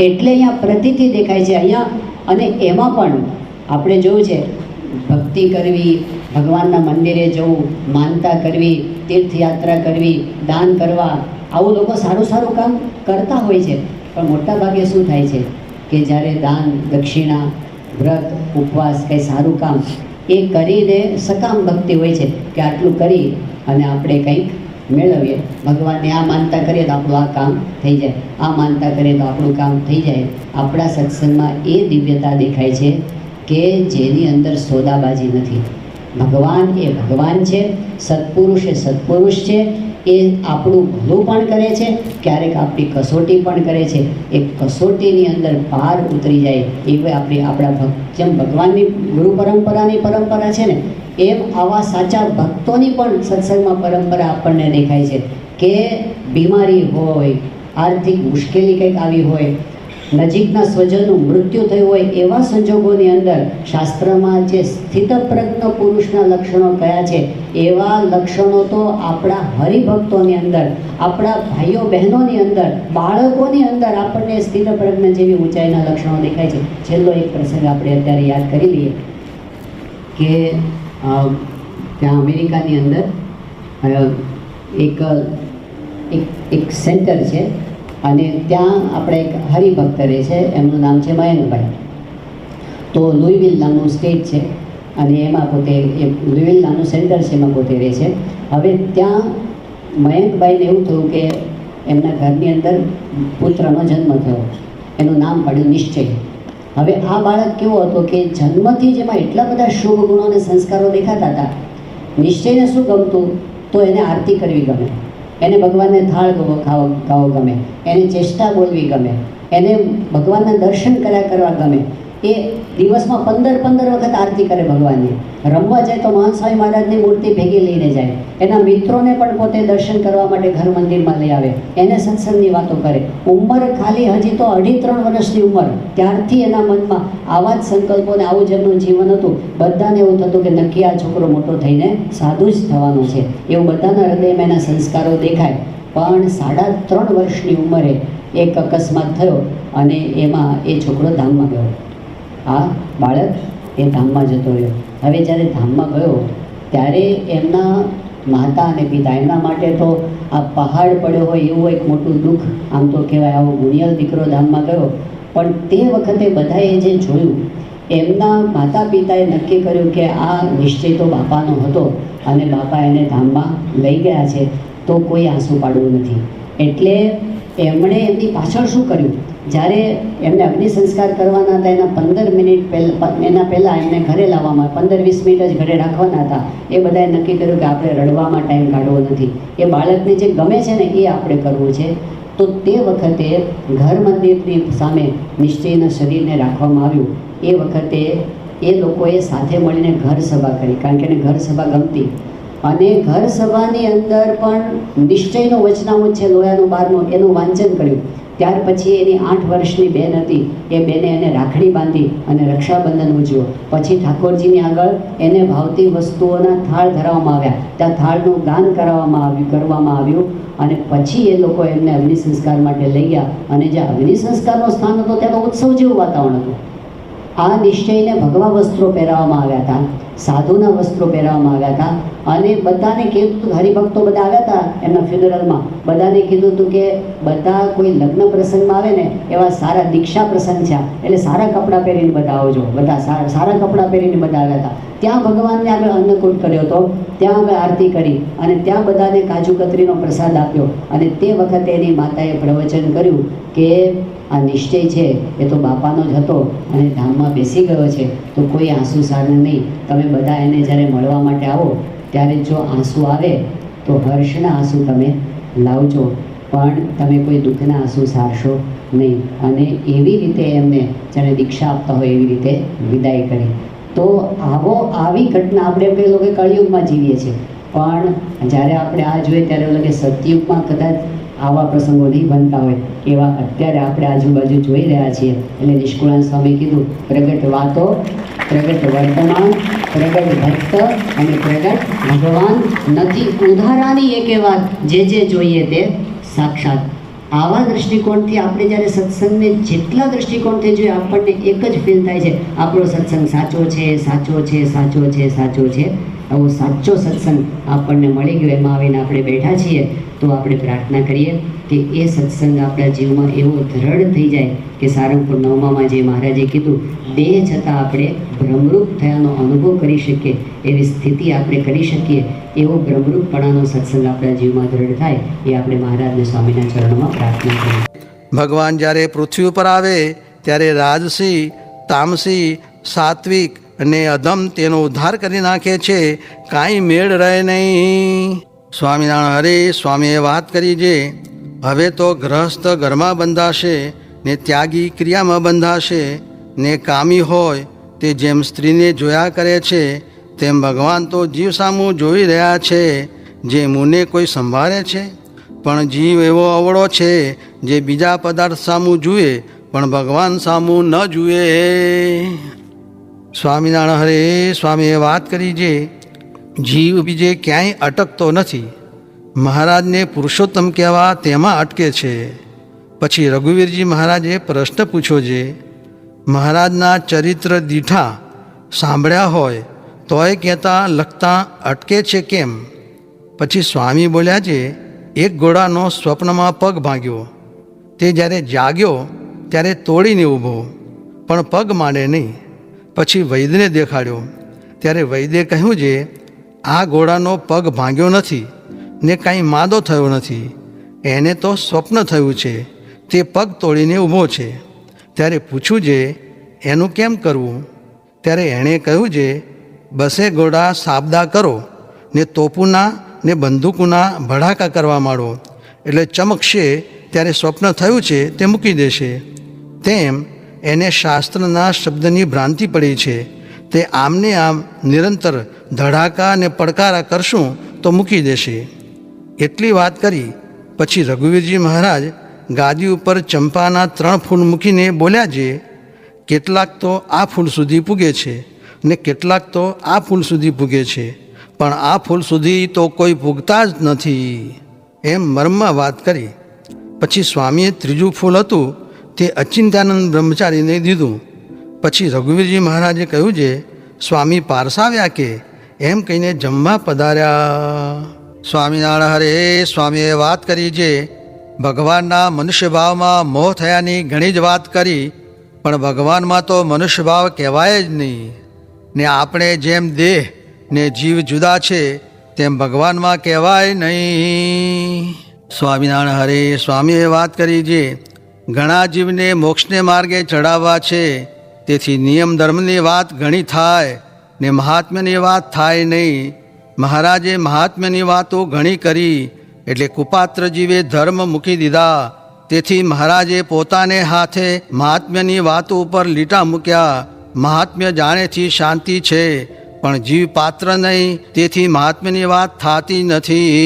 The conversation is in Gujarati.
એટલે અહીંયા પ્રતિથી દેખાય છે અહીંયા. અને એમાં પણ આપણે જોયું છે, ભક્તિ કરવી, ભગવાનના મંદિરે જવું, માનતા કરવી, તીર્થયાત્રા કરવી, દાન કરવા, આવું લોકો સારું સારું કામ કરતા હોય છે. પણ મોટા ભાગે શું થાય છે કે જ્યારે દાન, દક્ષિણા, વ્રત, ઉપવાસ કંઈ સારું કામ એ કરીને સકામ ભક્તિ હોય છે કે આટલું કરી અને આપણે કંઈક મેળવીએ. ભગવાનને આ માનતા કરીએ તો આપણું આ કામ થઈ જાય. આ માનતા કરીએ તો આપણું કામ થઈ જાય. આપણા સત્સંગમાં એ દિવ્યતા દેખાય છે કે જેની અંદર સોદાબાજી નથી. ભગવાન એ ભગવાન છે, સત્પુરુષ એ સત્પુરુષ છે, એ આપણું ભલું પણ કરે છે, ક્યારેક આપણી કસોટી પણ કરે છે. એ કસોટીની અંદર પાર ઉતરી જાય એવી આપણી આપણા જેમ ભગવાનની ગુરુ પરંપરાની પરંપરા છે ને એમ આવા સાચા ભક્તોની પણ સત્સંગમાં પરંપરા આપણને દેખાય છે કે બીમારી હોય, આર્થિક મુશ્કેલી કંઈક આવી હોય, નજીકના સ્વજનનું મૃત્યુ થયું હોય, એવા સંજોગોની અંદર શાસ્ત્રમાં જે સ્થિતપ્રજ્ઞ પુરુષના લક્ષણો કયા છે, એવા લક્ષણો તો આપણા હરિભક્તોની અંદર, આપણા ભાઈઓ બહેનોની અંદર, બાળકોની અંદર આપણને સ્થિતપ્રજ્ઞ જેવી ઊંચાઈના લક્ષણો દેખાય છે. છેલ્લો એક પ્રસંગ આપણે અત્યારે યાદ કરી લઈએ કે ત્યાં અમેરિકાની અંદર એક એક સેન્ટર છે અને ત્યાં આપણે એક હરિભક્ત રહે છે, એમનું નામ છે મયંકભાઈ. તો લુઈવિલ નામનું સ્ટેટ છે અને એમાં પોતે એ લુઈવિલ નામનું સેન્ટર છે એમાં પોતે રહે છે. હવે ત્યાં મયંકભાઈને એવું થયું કે એમના ઘરની અંદર પુત્રનો જન્મ થયો. એનું નામ પડ્યું નિશ્ચય. હવે આ બાળક કેવો હતો કે જન્મથી જ એમાં એટલા બધા શુભ ગુણો અને સંસ્કારો દેખાતા હતા. નિશ્ચયને શું ગમતું? તો એને આરતી કરવી ગમે. એને ભગવાનને થાળ ખાવો ખાવો ગમે. એને ચેષ્ટા બોલવી ગમે. એને ભગવાનના દર્શન કર્યા કરવા ગમે. એ દિવસમાં પંદર પંદર વખત આરતી કરે ભગવાનની. રમવા જાય તો મહાન સ્વામી મહારાજની મૂર્તિ ભેગી લઈને જાય. એના મિત્રોને પણ પોતે દર્શન કરવા માટે ઘર મંદિરમાં લઈ આવે. એને સત્સંગની વાતો કરે. ઉંમર ખાલી હજી તો અઢી ત્રણ વર્ષની ઉંમર. ત્યારથી એના મનમાં આવા જ સંકલ્પો ને આવું જ જીવન હતું. બધાને એવું થતું કે નક્કી આ છોકરો મોટો થઈને સાધુ જ થવાનો છે. એવું બધાના હૃદયમાં એના સંસ્કારો દેખાય. પણ સાડા ત્રણ વર્ષની ઉંમરે એક અકસ્માત થયો અને એમાં એ છોકરો ધામમાં ગયો. આ બાળક એ ધામમાં જતો રહ્યો. હવે જ્યારે ધામમાં ગયો, ત્યારે એમના માતા અને પિતા એમના માટે તો આ પહાડ પડ્યો હોય એવું એક મોટું દુઃખ, આમ તો કહેવાય આવો ગુણિયલ દીકરો ધામમાં ગયો. પણ તે વખતે બધાએ જે જોયું, એમના માતા પિતાએ નક્કી કર્યું કે આ નિશ્ચય તો બાપાનો હતો અને બાપા એને ધામમાં લઈ ગયા છે, તો કોઈ આંસુ પાડવું નથી. એટલે એમણે એમની પાછળ શું કર્યું? જ્યારે એમને અગ્નિ સંસ્કાર કરવાના હતા, એના પંદર મિનિટ પહેલાં એના પહેલાં એમને ઘરે લાવવામાં પંદર વીસ મિનિટ જ ઘરે રાખવાના હતા. એ બધાએ નક્કી કર્યું કે આપણે રડવામાં ટાઈમ કાઢવો નથી. એ બાળકને જે ગમે છે ને એ આપણે કરવું છે. તો તે વખતે ઘર મંદિરની સામે નિશ્ચયના શરીરને રાખવામાં આવ્યું. એ વખતે એ લોકોએ સાથે મળીને ઘર સભા કરી. કારણ કે એને ઘર સભા ગમતી. અને ઘર સભાની અંદર પણ નિશ્ચયનો વચનામો છે લોયાનો બારનો, એનું વાંચન કર્યું. ત્યાર પછી એની આઠ વર્ષની બેન હતી. એ બેને એને રાખડી બાંધી અને રક્ષાબંધન ઉજવ્યો. પછી ઠાકોરજીની આગળ એને ભાવતી વસ્તુઓના થાળ ધરાવવામાં આવ્યા. ત્યાં થાળનું ગાન કરાવવામાં આવ્યું, કરવામાં આવ્યું અને પછી એ લોકો એમને અગ્નિ સંસ્કાર માટે લઈ ગયા. અને જે અગ્નિ સંસ્કારનો સ્થાન હતો ત્યાં તો ઉત્સવ જેવું વાતાવરણ હતું. આ નિશ્ચયને ભગવા વસ્ત્રો પહેરાવવામાં આવ્યા હતા, સાધુના વસ્ત્રો પહેરાવવામાં આવ્યા હતા અને બધાને કીધું હતું હરિભક્તો બધા આવ્યા હતા એમના ફ્યુનરલમાં બધાને કીધું હતું કે બધા કોઈ લગ્ન પ્રસંગમાં આવે ને એવા સારા દીક્ષા પ્રસંગ છે એટલે સારા કપડાં પહેરીને બધા આવજો. બધા સારા સારા કપડાં પહેરીને બધા આવ્યા હતા. ત્યાં ભગવાનને આગળ અન્નકૂટ કર્યો હતો. ત્યાં આગળ આરતી કરી અને ત્યાં બધાને કાજુ કતરીનો પ્રસાદ આપ્યો અને તે વખતે એની માતાએ પ્રવચન કર્યું કે આ નિશ્ચય છે એ તો બાપાનો જ હતો અને ધામમાં બેસી ગયો છે, તો કોઈ આંસુ સારું નહીં. તમે બધા એને જ્યારે મળવા માટે આવો, ત્યારે જો આંસુ આવે, તો હર્ષના આંસુ તમે લાવજો. પણ તમે કોઈ દુઃખના આંસુ સારશો નહીં. અને એવી રીતે એમને જ્યારે દીક્ષા આપતા હોય એવી રીતે વિદાય કરી. તો આવો આવી ઘટના આપણે એમ લોકો કળિયુગમાં જીવીએ છીએ. પણ જ્યારે આપણે આ જોઈએ ત્યારે લાગે સતયુગમાં કદાચ આવા પ્રસંગો નહીં બનતા હોય, એવા અત્યારે આપણે આજુબાજુ જોઈ રહ્યા છીએ. એટલે નિષ્કુળાન સ્વામી કીધું, પ્રગટ વાતો, પ્રગટ વર્તમાન, પ્રગટ ભક્ત અને પ્રગટ ભગવાન. નથી ઉધારાની એકે વાત જે જે જોઈએ તે સાક્ષાત. આવા દૃષ્ટિકોણથી આપણે જ્યારે સત્સંગને જેટલા દૃષ્ટિકોણથી જોઈએ, આપણને એક જ ફીલ થાય છે. આપણો સત્સંગ સાચો છે સાચો છે સાચો છે સાચો છે. આવો સાચો સત્સંગ આપણને મળી ગયો. એમાં આવીને આપણે બેઠા છીએ તો આપણે પ્રાર્થના કરીએ કે એ સત્સંગ આપણા જીવમાં એવો દ્રઢ થઈ જાય કે સારંગપુર નવમામાં જે મહારાજે કીધું, દેહ છતાં આપણે ભ્રમરૂપ થયાનો અનુભવ કરી શકીએ, એવી સ્થિતિ આપણે કરી શકીએ. એવો ભ્રમરૂપપણાનો સત્સંગ આપણા જીવમાં દ્રઢ થાય એ આપણે મહારાજને સ્વામીના ચરણોમાં પ્રાર્થના કરીએ. ભગવાન જ્યારે પૃથ્વી ઉપર આવે, ત્યારે રાજસી, તામસી, સાત્વિક અને અધમ તેનો ઉદ્ધાર કરી નાખે છે. કાંઈ મેળ રહે નહીં. સ્વામિનારાયણ હરે, સ્વામીએ વાત કરી છે હવે તો ગ્રહસ્થ ઘરમાં બંધાશે, ને ત્યાગી ક્રિયામાં બંધાશે, ને કામી હોય, તે જેમ સ્ત્રીને જોયા કરે છે, તેમ ભગવાન તો જીવ સામું જોઈ રહ્યા છે, જે મુને કોઈ સંભાળે છે. પણ જીવ એવો અવળો છે, જે બીજા પદાર્થ સામું જુએ, પણ ભગવાન સામું ન જુએ. સ્વામિનારાયણ હરે સ્વામીએ વાત કરી જે, જીવ બીજે ક્યાંય અટકતો નથી. મહારાજને પુરુષોત્તમ કહેવા તેમાં અટકે છે. પછી રઘુવીરજી મહારાજે પ્રશ્ન પૂછ્યો છે મહારાજના ચરિત્ર દીઠા સાંભળ્યા હોય, તોય કહેતા લખતા અટકે છે કેમ? પછી સ્વામી બોલ્યા છે એક ઘોડાનો સ્વપ્નમાં પગ ભાંગ્યો. તે જ્યારે જાગ્યો, ત્યારે તોડીને ઊભો. પણ પગ માંડે નહીં. પછી વૈદ્યને દેખાડ્યો. ત્યારે વૈદ્યે કહ્યું જે, આ ઘોડાનો પગ ભાંગ્યો નથી, ને કાંઈ માદો થયો નથી. એને તો સ્વપ્ન થયું છે, તે પગ તોડીને ઊભો છે. ત્યારે પૂછ્યું જે, એનું કેમ કરવું? ત્યારે એણે કહ્યું જે, બસે ઘોડા સાબદા કરો, ને તોપુના ને બંદૂકોના ભડાકા કરવા માંડો. એટલે ચમકશે, ત્યારે સ્વપ્ન થયું છે, તે મૂકી દેશે. તેમ એને શાસ્ત્રના શબ્દની ભ્રાંતિ પડી છે. તે આમને આમ નિરંતર ધડાકા અને પડકારા કરશું તો મૂકી દેશે. એટલી વાત કરી, પછી રઘુવીરજી મહારાજ ગાદી ઉપર ચંપાના ત્રણ ફૂલ મૂકીને બોલ્યા છે કેટલાક તો આ ફૂલ સુધી પૂગે છે ને કેટલાક તો આ ફૂલ સુધી પૂગે છે, પણ આ ફૂલ સુધી તો કોઈ પૂગતા જ નથી. એમ મર્મમાં વાત કરી. પછી સ્વામીએ ત્રીજું ફૂલ હતું તે અચિંત્યાનંદ બ્રહ્મચારીને દીધું. પછી રઘુવીરજી મહારાજે કહ્યું છે સ્વામી પારસાવ્યા કે? એમ કહીને જમવા પધાર્યા. સ્વામિનારાયણ હરે, સ્વામીએ વાત કરી છે ભગવાનના મનુષ્યભાવમાં મોહ થયાની ઘણી જ વાત કરી, પણ ભગવાનમાં તો મનુષ્યભાવ કહેવાય જ નહીં. ને આપણે જેમ દેહ ને જીવ જુદા છે, તેમ ભગવાનમાં કહેવાય નહીં. સ્વામિનારાયણ હરે, સ્વામીએ વાત કરી છે ઘણા જીવને મોક્ષને માર્ગે ચડાવવા છે. તેથી નિયમ ધર્મની વાત ઘણી થાય ને મહાત્મ્યની વાત થાય નહીં. મહારાજે મહાત્મ્યની વાતો ઘણી કરી એટલે કુપાત્ર જીવે ધર્મ મૂકી દીધા. તેથી મહારાજે પોતાને હાથે મહાત્મ્યની વાતો ઉપર લીટા મૂક્યા. મહાત્મ્ય જાણેથી શાંતિ છે, પણ જીવ પાત્ર નહીં, તેથી મહાત્મ્યની વાત થતી નથી.